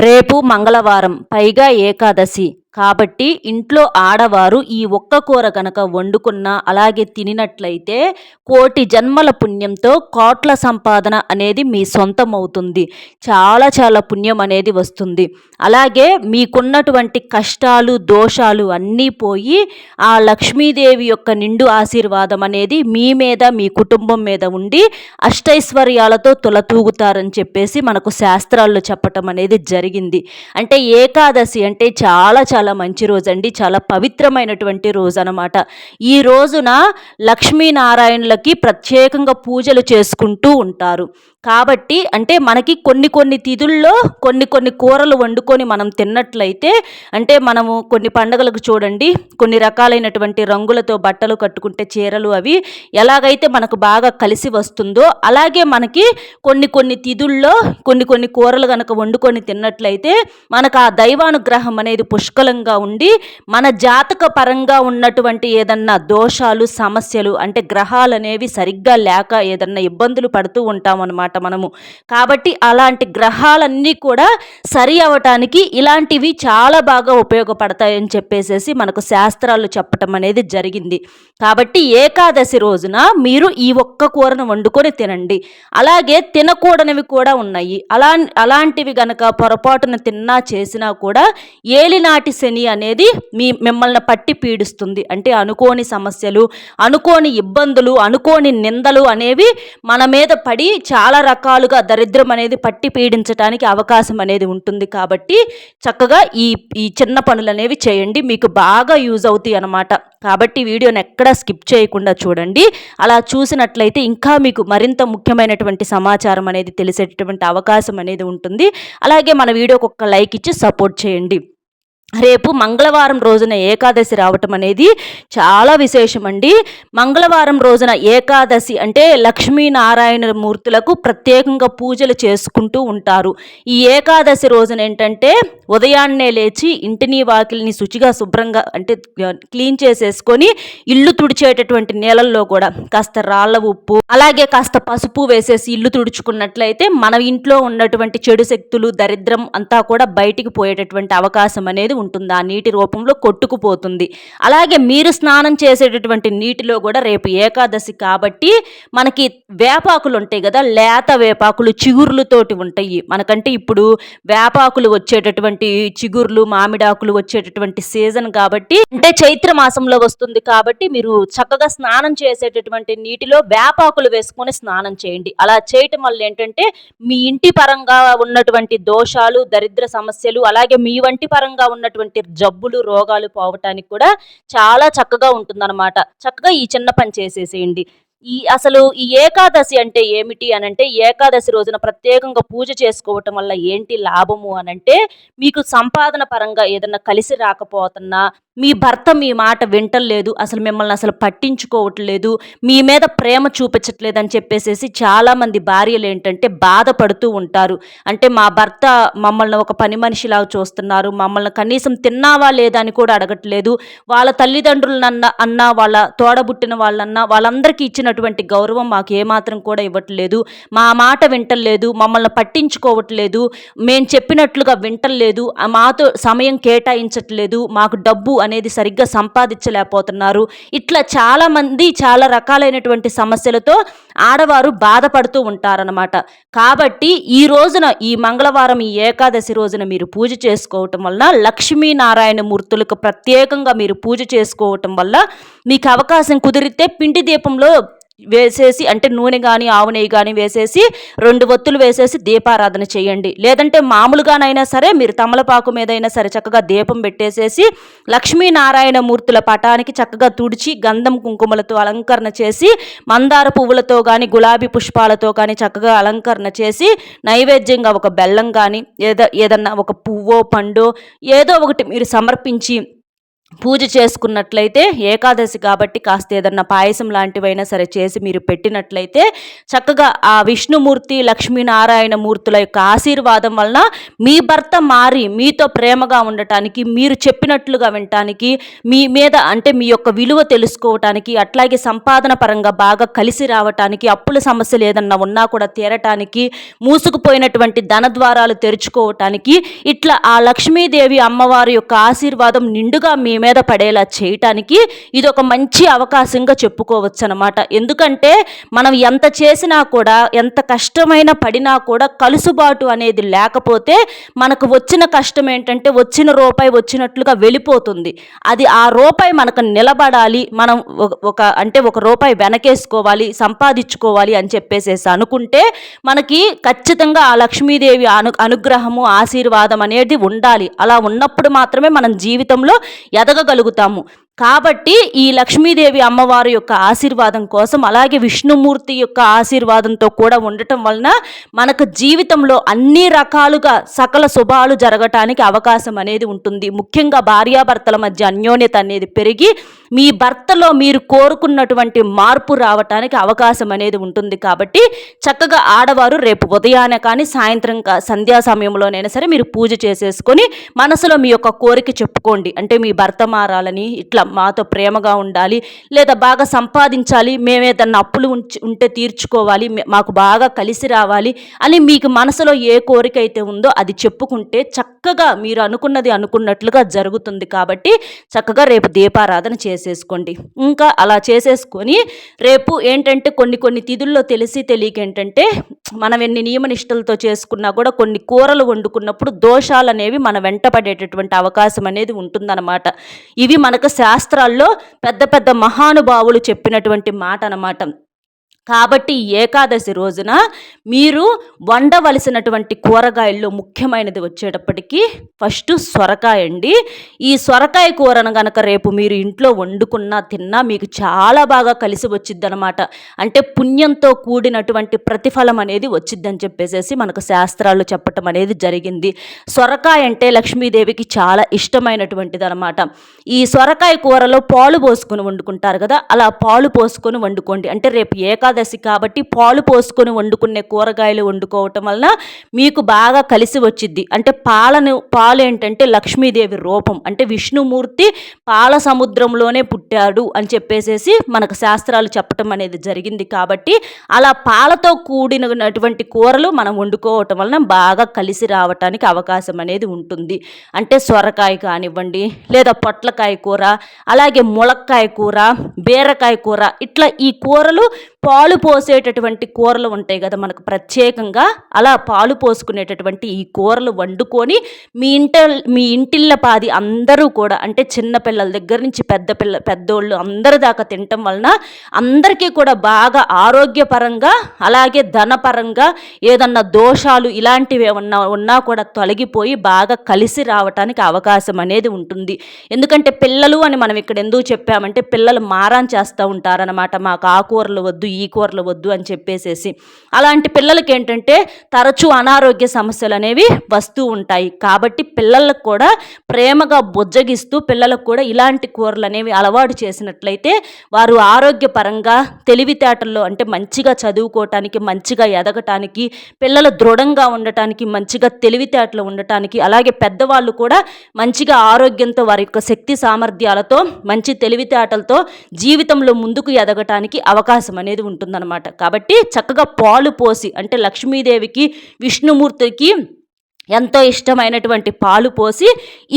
రేపు మంగళవారం పైగా ఏకాదశి. కాబట్టి ఇంట్లో ఆడవారు ఈ ఒక్క కూర కనుక వండుకున్న అలాగే తినినట్లయితే కోటి జన్మల పుణ్యంతో కోట్ల సంపాదన అనేది మీ సొంతం అవుతుంది చాలా చాలా పుణ్యం అనేది వస్తుంది. అలాగే మీకున్నటువంటి కష్టాలు దోషాలు అన్నీ పోయి ఆ లక్ష్మీదేవి యొక్క నిండు ఆశీర్వాదం అనేది మీ మీద మీ కుటుంబం మీద ఉండి అష్టైశ్వర్యాలతో తులతూగుతారని చెప్పేసి మనకు శాస్త్రాల్లో చెప్పటం అనేది జరిగింది. అంటే ఏకాదశి అంటే చాలా చాలా చాలా మంచి రోజు అండి చాలా పవిత్రమైనటువంటి రోజు అనమాట ఈ రోజున లక్ష్మీనారాయణులకి ప్రత్యేకంగా పూజలు చేసుకుంటూ ఉంటారు. కాబట్టి అంటే మనకి కొన్ని కొన్ని తిథుల్లో కొన్ని కొన్ని కూరలు వండుకొని మనం తిన్నట్లయితే అంటే మనము కొన్ని పండుగలకు చూడండి కొన్ని రకాలైనటువంటి రంగులతో బట్టలు కట్టుకుంటే చీరలు అవి ఎలాగైతే మనకు బాగా కలిసి వస్తుందో అలాగే మనకి కొన్ని కొన్ని తిథుల్లో కొన్ని కొన్ని కూరలు కనుక వండుకొని తిన్నట్లయితే మనకు ఆ దైవానుగ్రహం అనేది పుష్కలంగా ఉండి మన జాతక పరంగా ఉన్నటువంటి ఏదన్నా దోషాలు సమస్యలు అంటే గ్రహాలు అనేవి సరిగ్గా లేక ఏదన్నా ఇబ్బందులు పడుతూ ఉంటాం అన్నమాట అనమాట మనము. కాబట్టి అలాంటి గ్రహాలన్నీ కూడా సరి అవటానికి ఇలాంటివి చాలా బాగా ఉపయోగపడతాయని చెప్పేసేసి మనకు శాస్త్రాలు చెప్పటం అనేది జరిగింది. కాబట్టి ఏకాదశి రోజున మీరు ఈ ఒక్క కూరను వండుకొని తినండి. అలాగే తినకూడనివి కూడా ఉన్నాయి. అలా అలాంటివి గనక పొరపాటున తిన్నా చేసినా కూడా ఏలినాటి శని అనేది మీ మిమ్మల్ని పట్టి పీడిస్తుంది. అంటే అనుకోని సమస్యలు అనుకోని ఇబ్బందులు అనుకోని నిందలు అనేవి మన మీద పడి చాలా రకాలుగా దరిద్రం అనేది పట్టి పీడించడానికి అవకాశం అనేది ఉంటుంది కాబట్టి చక్కగా ఈ ఈ చిన్న పనులు అనేవి చేయండి. మీకు బాగా యూజ్ అవుతాయి అన్నమాట. కాబట్టి వీడియోని ఎక్కడా స్కిప్ చేయకుండా చూడండి. అలా చూసినట్లయితే ఇంకా మీకు మరింత ముఖ్యమైనటువంటి సమాచారం అనేది తెలిసేటటువంటి అవకాశం అనేది ఉంటుంది. అలాగే మన వీడియోకి ఒక లైక్ ఇచ్చి సపోర్ట్ చేయండి. రేపు మంగళవారం రోజున ఏకాదశి రావటం అనేది చాలా విశేషం అండి మంగళవారం రోజున ఏకాదశి అంటే లక్ష్మీనారాయణ మూర్తులకు ప్రత్యేకంగా పూజలు చేసుకుంటూ ఉంటారు. ఈ ఏకాదశి రోజున ఏంటంటే ఉదయాన్నే లేచి ఇంటిని వాకిల్ని శుచిగా శుభ్రంగా అంటే క్లీన్ చేసేసుకొని ఇల్లు తుడిచేటటువంటి నీళ్ళల్లో కూడా కాస్త రాళ్ళ ఉప్పు అలాగే కాస్త పసుపు వేసేసి ఇల్లు తుడుచుకున్నట్లయితే మన ఇంట్లో ఉన్నటువంటి చెడు శక్తులు దరిద్రం అంతా కూడా బయటికి పోయేటటువంటి అవకాశం అనేది ఉంటుంది? ఆ నీటి రూపంలో కొట్టుకుపోతుంది. అలాగే మీరు స్నానం చేసేటటువంటి నీటిలో కూడా రేపు ఏకాదశి కాబట్టి మనకి వేపాకులు ఉంటాయి కదా లేత వేపాకులు చిగుర్లతోటి ఉంటాయి. మనకంటే ఇప్పుడు వేపాకులు వచ్చేటటువంటి చిగుర్లు మామిడాకులు వచ్చేటటువంటి సీజన్ కాబట్టి అంటే చైత్ర మాసంలో వస్తుంది కాబట్టి మీరు చక్కగా స్నానం చేసేటటువంటి నీటిలో వేపాకులు వేసుకొని స్నానం చేయండి. అలా చేయటం వల్ల ఏంటంటే మీ ఇంటి పరంగా ఉన్నటువంటి దోషాలు దరిద్ర సమస్యలు అలాగే మీ వంటి పరంగా ఉన్న ఉన్నటువంటి జబ్బులు రోగాలు పోవటానికి కూడా చాలా చక్కగా ఉంటుందన్నమాట. చక్కగా ఈ చిన్న పని చేసేసేయండి. ఈ అసలు ఈ ఏకాదశి అంటే ఏమిటి అని అంటే ఏకాదశి రోజున ప్రత్యేకంగా పూజ చేసుకోవటం వల్ల ఏంటి లాభము అని అంటే మీకు సంపాదన పరంగా ఏదన్నా కలిసి రాకపోతున్నా మీ భర్త మీ మాట వింటలేదు అసలు మిమ్మల్ని అసలు పట్టించుకోవట్లేదు మీ మీద ప్రేమ చూపించట్లేదు అని చెప్పేసి చాలామంది భార్యలు ఏంటంటే బాధపడుతూ ఉంటారు. అంటే మా భర్త మమ్మల్ని ఒక పని మనిషిలాగా చూస్తున్నారు మమ్మల్ని కనీసం తిన్నావా లేదా అని కూడా అడగట్లేదు. వాళ్ళ తల్లిదండ్రులనన్న అన్న వాళ్ళ తోడబుట్టిన వాళ్ళన్నా వాళ్ళందరికీ ఇచ్చినటువంటి గౌరవం మాకు ఏమాత్రం కూడా ఇవ్వట్లేదు. మా మాట వింటలేదు మమ్మల్ని పట్టించుకోవట్లేదు మేము చెప్పినట్లుగా వింటలేదు మాతో సమయం కేటాయించట్లేదు మాకు డబ్బు అని అనేది సరిగ్గా సంపాదించలేకపోతున్నారు. ఇట్లా చాలామంది చాలా రకాలైనటువంటి సమస్యలతో ఆడవారు బాధపడుతూ ఉంటారనమాట కాబట్టి ఈ రోజున ఈ మంగళవారం ఈ ఏకాదశి రోజున మీరు పూజ చేసుకోవటం వలన లక్ష్మీనారాయణ మూర్తులకు ప్రత్యేకంగా మీరు పూజ చేసుకోవటం వల్ల మీకు అవకాశం కుదిరితే పిండి దీపంలో వేసేసి అంటే నూనె కానీ ఆవు నెయ్యి కానీ వేసేసి రెండు ఒత్తులు వేసేసి దీపారాధన చేయండి. లేదంటే మామూలుగానైనా సరే మీరు తమలపాకు మీదైనా సరే చక్కగా దీపం పెట్టేసేసి లక్ష్మీనారాయణ మూర్తుల పటానికి చక్కగా తుడిచి గంధం కుంకుమలతో అలంకరణ చేసి మందార పువ్వులతో కానీ గులాబీ పుష్పాలతో కానీ చక్కగా అలంకరణ చేసి నైవేద్యంగా ఒక బెల్లం కానీ ఏదో ఏదన్నా ఒక పువ్వో పండు ఏదో ఒకటి మీరు సమర్పించి పూజ చేసుకున్నట్లయితే ఏకాదశి కాబట్టి కాస్త ఏదన్నా పాయసం లాంటివైనా సరే చేసి మీరు పెట్టినట్లయితే చక్కగా ఆ విష్ణుమూర్తి లక్ష్మీనారాయణ మూర్తుల యొక్క ఆశీర్వాదం వలన మీ భర్త మారి మీతో ప్రేమగా ఉండటానికి మీరు చెప్పినట్లుగా వినటానికి మీ మీద అంటే మీ యొక్క విలువ తెలుసుకోవటానికి అట్లాగే సంపాదన పరంగా బాగా కలిసి రావటానికి అప్పుల సమస్యలు ఏదన్నా ఉన్నా కూడా తీరటానికి మూసుకుపోయినటువంటి ధన ద్వారాలు తెరుచుకోవటానికి ఇట్లా ఆ లక్ష్మీదేవి అమ్మవారి యొక్క ఆశీర్వాదం నిండుగా మీ మీద పడేలా చేయటానికి ఇది ఒక మంచి అవకాశంగా చెప్పుకోవచ్చు అనమాట ఎందుకంటే మనం ఎంత చేసినా కూడా ఎంత కష్టమైన పడినా కూడా కలుసుబాటు అనేది లేకపోతే మనకు వచ్చిన కష్టం ఏంటంటే వచ్చిన రూపాయి వచ్చినట్లుగా వెళ్ళిపోతుంది. అది ఆ రూపాయి మనకు నిలబడాలి మనం ఒక అంటే ఒక రూపాయి వెనకేసుకోవాలి సంపాదించుకోవాలి అని చెప్పేసేసి అనుకుంటే మనకి ఖచ్చితంగా ఆ లక్ష్మీదేవి అను అనుగ్రహము ఆశీర్వాదం అనేది ఉండాలి. అలా ఉన్నప్పుడు మాత్రమే మనం జీవితంలో ఎదగగలుగుతాము కాబట్టి ఈ లక్ష్మీదేవి అమ్మవారి యొక్క ఆశీర్వాదం కోసం అలాగే విష్ణుమూర్తి యొక్క ఆశీర్వాదంతో కూడా ఉండటం వలన మనకు జీవితంలో అన్ని రకాలుగా సకల శుభాలు జరగటానికి అవకాశం అనేది ఉంటుంది. ముఖ్యంగా భార్యాభర్తల మధ్య అన్యోన్యత అనేది పెరిగి మీ భర్తలో మీరు కోరుకున్నటువంటి మార్పు రావటానికి అవకాశం అనేది ఉంటుంది. కాబట్టి చక్కగా ఆడవారు రేపు ఉదయాన కానీ సాయంత్రం సంధ్యా సమయంలోనైనా సరే మీరు పూజ చేసేసుకొని మనసులో మీ యొక్క కోరిక చెప్పుకోండి. అంటే మీ భర్త మారాలని ఇట్లా మాతో ప్రేమగా ఉండాలి లేదా బాగా సంపాదించాలి మేము ఏదన్నా అప్పులు ఉంచి ఉంటే తీర్చుకోవాలి మాకు బాగా కలిసి రావాలి అని మీకు మనసులో ఏ కోరిక అయితే ఉందో అది చెప్పుకుంటే చక్కగా మీరు అనుకున్నది అనుకున్నట్లుగా జరుగుతుంది కాబట్టి చక్కగా రేపు దీపారాధన చేసేసుకోండి. ఇంకా అలా చేసేసుకొని రేపు ఏంటంటే కొన్ని కొన్ని తిథుల్లో తెలిసి తెలియక ఏంటంటే మనం ఎన్ని నియమనిష్టలతో చేసుకున్నా కూడా కొన్ని కూరలు వండుకున్నప్పుడు దోషాలు అనేవి మన వెంటపడేటటువంటి అవకాశం అనేది ఉంటుందన్నమాట. ఇవి మనకు శాస్త్రాల్లో పెద్ద పెద్ద మహానుభావులు చెప్పినటువంటి మాట అన్నమాట కాబట్టి ఏకాదశి రోజున మీరు వండవలసినటువంటి కూరగాయల్లో ముఖ్యమైనది వచ్చేటప్పటికి ఫస్ట్ సొరకాయ అండి. ఈ సొరకాయ కూరను కనుక రేపు మీరు ఇంట్లో వండుకున్నా తిన్నా మీకు చాలా బాగా కలిసి వచ్చిద్ది అనమాట అంటే పుణ్యంతో కూడినటువంటి ప్రతిఫలం అనేది వచ్చిద్దని చెప్పేసి మనకు శాస్త్రాలు చెప్పటం అనేది జరిగింది. సొరకాయ అంటే లక్ష్మీదేవికి చాలా ఇష్టమైనటువంటిది అనమాట ఈ సొరకాయ కూరలో పాలు పోసుకొని వండుకుంటారు కదా అలా పాలు పోసుకొని వండుకోండి. అంటే రేపు ఏకాదశి ఏకాదశి కాబట్టి పాలు పోసుకొని వండుకునే కూరగాయలు వండుకోవటం వలన మీకు బాగా కలిసి వచ్చిద్ది. అంటే పాలను పాలు ఏంటంటే లక్ష్మీదేవి రూపం. అంటే విష్ణుమూర్తి పాల సముద్రంలోనే పుట్టాడు అని చెప్పేసేసి మనకు శాస్త్రాలు చెప్పటం అనేది జరిగింది కాబట్టి అలా పాలతో కూడినటువంటి కూరలు మనం వండుకోవటం వలన బాగా కలిసి రావటానికి అవకాశం అనేది ఉంటుంది. అంటే సొరకాయ కానివ్వండి లేదా పొట్లకాయ కూర అలాగే ములక్కాయ కూర బీరకాయ కూర. ఇట్లా ఈ కూరలు పాలు పోసేటటువంటి కూరలు ఉంటాయి కదా మనకు ప్రత్యేకంగా. అలా పాలు పోసుకునేటటువంటి ఈ కూరలు వండుకొని మీ ఇంట మీ ఇంటిళ్ళ పాది అందరూ కూడా అంటే చిన్నపిల్లల దగ్గర నుంచి పెద్ద పిల్ల పెద్దోళ్ళు అందరి దాకా తినటం వలన అందరికీ కూడా బాగా ఆరోగ్యపరంగా అలాగే ధనపరంగా ఏదన్నా దోషాలు ఇలాంటివి ఏమన్నా ఉన్నా కూడా తొలగిపోయి బాగా కలిసి రావటానికి అవకాశం అనేది ఉంటుంది. ఎందుకంటే పిల్లలు అని మనం ఇక్కడ ఎందుకు చెప్పామంటే పిల్లలు ప్లాన్ చేస్తూ ఉంటారనమాట మాకు ఆ కూరలు వద్దు ఈ కూరలు వద్దు అని చెప్పేసేసి. అలాంటి పిల్లలకి ఏంటంటే తరచూ అనారోగ్య సమస్యలు అనేవి వస్తూ ఉంటాయి. కాబట్టి పిల్లలకు కూడా ప్రేమగా బుజ్జగిస్తూ పిల్లలకు కూడా ఇలాంటి కూరలు అనేవి అలవాటు చేసినట్లయితే వారు ఆరోగ్యపరంగా తెలివితేటల్లో అంటే మంచిగా చదువుకోవటానికి మంచిగా ఎదగటానికి పిల్లలు దృఢంగా ఉండటానికి మంచిగా తెలివితేటలు ఉండటానికి అలాగే పెద్దవాళ్ళు కూడా మంచిగా ఆరోగ్యంతో వారి యొక్క శక్తి సామర్థ్యాలతో మంచి తెలివితేటలతో జీవితంలో ముందుకు ఎదగటానికి అవకాశం అనేది ఉంటుందన్నమాట. కాబట్టి చక్కగా పాలు పోసి అంటే లక్ష్మీదేవికి విష్ణుమూర్తికి ఎంతో ఇష్టమైనటువంటి పాలు పోసి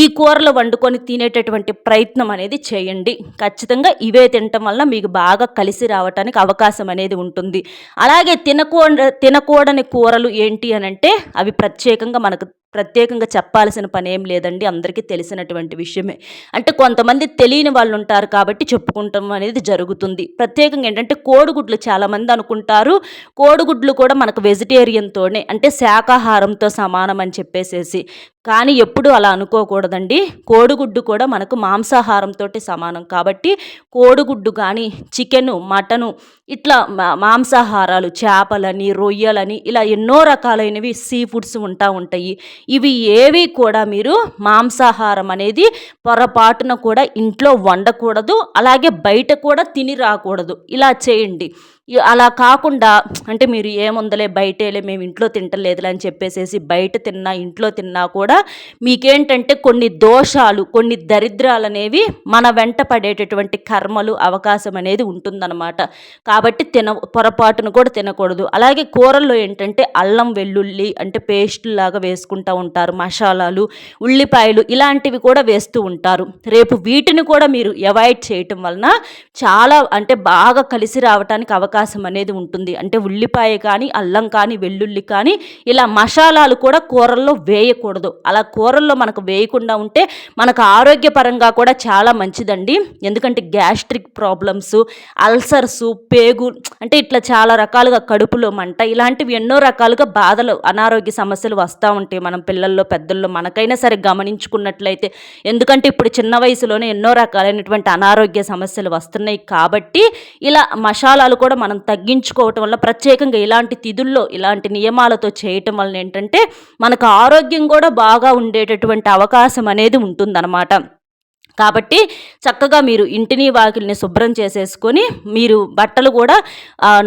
ఈ కూరలు వండుకొని తినేటటువంటి ప్రయత్నం అనేది చేయండి. ఖచ్చితంగా ఇవే తినటం వల్ల మీకు బాగా కలిసి రావటానికి అవకాశం అనేది ఉంటుంది. అలాగే తినకూడ తినకూడని కూరలు ఏంటి అని అంటే అవి ప్రత్యేకంగా మనకు ప్రత్యేకంగా చెప్పాల్సిన పని ఏం లేదండి. అందరికీ తెలిసినటువంటి విషయమే. అంటే కొంతమంది తెలియని వాళ్ళు ఉంటారు కాబట్టి చెప్పుకుంటాం అనేది జరుగుతుంది. ప్రత్యేకంగా ఏంటంటే కోడిగుడ్లు చాలామంది అనుకుంటారు. కోడిగుడ్లు కూడా మనకు వెజిటేరియన్తోనే అంటే శాకాహారంతో సమానం అని చెప్పేసేసి. కానీ ఎప్పుడు అలా అనుకోకూడదండి. కోడిగుడ్డు కూడా మనకు మాంసాహారంతో సమానం కాబట్టి కోడిగుడ్డు కానీ చికెను మటను ఇట్లా మాంసాహారాలు చేపలని రొయ్యలని ఇలా ఎన్నో రకాలైనవి సీ ఫుడ్స్ ఉంటా ఉంటాయి. ఇవి ఏవి కూడా మీరు మాంసాహారం అనేది పొరపాటున కూడా ఇంట్లో వండకూడదు అలాగే బయట కూడా తిని రాకూడదు. ఇలా చేయండి. అలా కాకుండా అంటే మీరు ఏముందలే బయటేలే మేము ఇంట్లో తింటలేదులే అని చెప్పేసేసి బయట తిన్నా ఇంట్లో తిన్నా కూడా మీకేంటంటే కొన్ని దోషాలు కొన్ని దరిద్రాలు అనేవి మన వెంట పడేటటువంటి కర్మలు అవకాశం అనేది ఉంటుందన్నమాట. కాబట్టి తిన పొరపాటును కూడా తినకూడదు. అలాగే కూరల్లో ఏంటంటే అల్లం వెల్లుల్లి అంటే పేస్ట్ లాగా వేసుకుంటూ ఉంటారు మసాలాలు ఉల్లిపాయలు ఇలాంటివి కూడా వేస్తూ ఉంటారు. రేపు వీటిని కూడా మీరు అవాయిడ్ చేయటం వలన చాలా అంటే బాగా కలిసి రావడానికి అవకాశం అవకాశం అనేది ఉంటుంది. అంటే ఉల్లిపాయ కానీ అల్లం కానీ వెల్లుల్లి కానీ ఇలా మసాలాలు కూడా కూరల్లో వేయకూడదు. అలా కూరల్లో మనకు వేయకుండా ఉంటే మనకు ఆరోగ్యపరంగా కూడా చాలా మంచిదండి. ఎందుకంటే గ్యాస్ట్రిక్ ప్రాబ్లమ్స్ అల్సర్స్ పేగు అంటే ఇట్లా చాలా రకాలుగా కడుపులో మంట ఇలాంటివి ఎన్నో రకాలుగా బాధలు అనారోగ్య సమస్యలు వస్తూ ఉంటాయి మనం పిల్లల్లో పెద్దల్లో. మనకైనా సరే గమనించుకున్నట్లయితే ఎందుకంటే ఇప్పుడు చిన్న వయసులోనే ఎన్నో రకాలైనటువంటి అనారోగ్య సమస్యలు వస్తున్నాయి కాబట్టి ఇలా మసాలాలు కూడా మనం తగ్గించుకోవటం వల్ల ప్రత్యేకంగా ఇలాంటి తిథుల్లో ఇలాంటి నియమాలతో చేయటం వలన ఏంటంటే మనకు ఆరోగ్యం కూడా బాగా ఉండేటటువంటి అవకాశం అనేది ఉంటుందన్నమాట. కాబట్టి చక్కగా మీరు ఇంటిని వాకిల్ని శుభ్రం చేసేసుకొని మీరు బట్టలు కూడా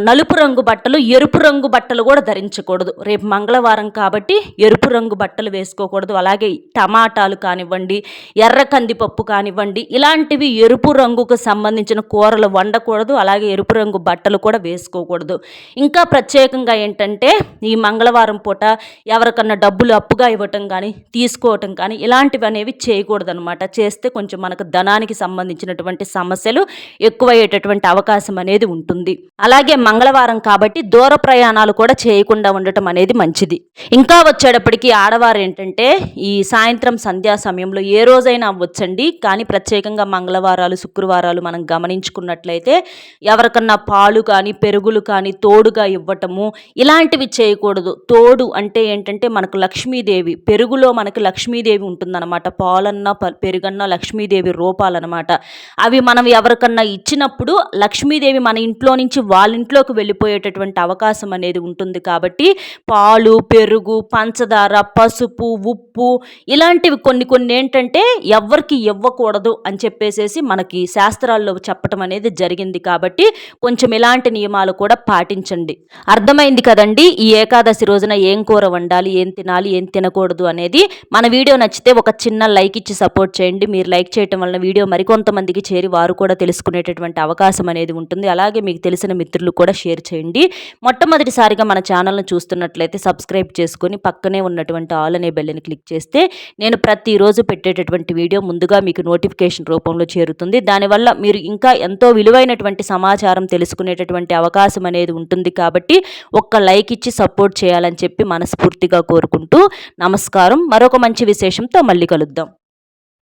నలుపు రంగు బట్టలు ఎరుపు రంగు బట్టలు కూడా ధరించకూడదు. రేపు మంగళవారం కాబట్టి ఎరుపు రంగు బట్టలు వేసుకోకూడదు. అలాగే టమాటాలు కానివ్వండి ఎర్ర కందిపప్పు కానివ్వండి ఇలాంటివి ఎరుపు రంగుకు సంబంధించిన కూరలు వండకూడదు. అలాగే ఎరుపు రంగు బట్టలు కూడా వేసుకోకూడదు. ఇంకా ప్రత్యేకంగా ఏంటంటే ఈ మంగళవారం పూట ఎవరికన్నా డబ్బులు అప్పుగా ఇవ్వటం కానీ తీసుకోవటం కానీ ఇలాంటివి అనేవి చేయకూడదు అనమాట చేస్తే కొంచెం కొంచెం మనకు ధనానికి సంబంధించినటువంటి సమస్యలు ఎక్కువయ్యేటటువంటి అవకాశం అనేది ఉంటుంది. అలాగే మంగళవారం కాబట్టి దూర ప్రయాణాలు కూడా చేయకుండా ఉండటం అనేది మంచిది. ఇంకా వచ్చేటప్పటికి ఆడవారు ఏంటంటే ఈ సాయంత్రం సంధ్యా సమయంలో ఏ రోజైనా అవ్వచ్చండి. కానీ ప్రత్యేకంగా మంగళవారాలు శుక్రవారాలు మనం గమనించుకున్నట్లయితే ఎవరికన్నా పాలు కానీ పెరుగులు కానీ తోడుగా ఇవ్వటము ఇలాంటివి చేయకూడదు. తోడు అంటే ఏంటంటే మనకు లక్ష్మీదేవి పెరుగులో మనకు లక్ష్మీదేవి ఉంటుందన్నమాట. పాలన్నా పెరుగన్నా లక్ష్మీ లక్ష్మీదేవి రూపాలన్నమాట. అవి మనం ఎవరికన్నా ఇచ్చినప్పుడు లక్ష్మీదేవి మన ఇంట్లో నుంచి వాళ్ళ ఇంట్లోకి వెళ్ళిపోయేటటువంటి అవకాశం అనేది ఉంటుంది కాబట్టి పాలు పెరుగు పంచదార పసుపు ఉప్పు ఇలాంటివి కొన్ని కొన్ని ఏంటంటే ఎవరికి ఇవ్వకూడదు అని చెప్పేసేసి మనకి శాస్త్రాల్లో చెప్పటం అనేది జరిగింది కాబట్టి కొంచెం ఇలాంటి నియమాలు కూడా పాటించండి. అర్థమైంది కదండి? ఈ ఏకాదశి రోజున ఏం కూర వండాలి ఏం తినాలి ఏం తినకూడదు అనేది. మన వీడియో నచ్చితే ఒక చిన్న లైక్ ఇచ్చి సపోర్ట్ చేయండి. మీరు లైక్ చేయటం వలన వీడియో మరికొంతమందికి చేరి వారు కూడా తెలుసుకునేటటువంటి అవకాశం అనేది ఉంటుంది. అలాగే మీకు తెలిసిన మిత్రులు కూడా షేర్ చేయండి. మొట్టమొదటిసారిగా మన ఛానల్ను చూస్తున్నట్లయితే సబ్స్క్రైబ్ చేసుకొని పక్కనే ఉన్నటువంటి ఆల్ అనే బెల్లని క్లిక్ చేస్తే నేను ప్రతిరోజు పెట్టేటటువంటి వీడియో ముందుగా మీకు నోటిఫికేషన్ రూపంలో చేరుతుంది. దానివల్ల మీరు ఇంకా ఎంతో విలువైనటువంటి సమాచారం తెలుసుకునేటటువంటి అవకాశం అనేది ఉంటుంది కాబట్టి ఒక్క లైక్ ఇచ్చి సపోర్ట్ చేయాలని చెప్పి మనస్ఫూర్తిగా కోరుకుంటూ నమస్కారం. మరొక మంచి విశేషంతో మళ్ళీ కలుద్దాం.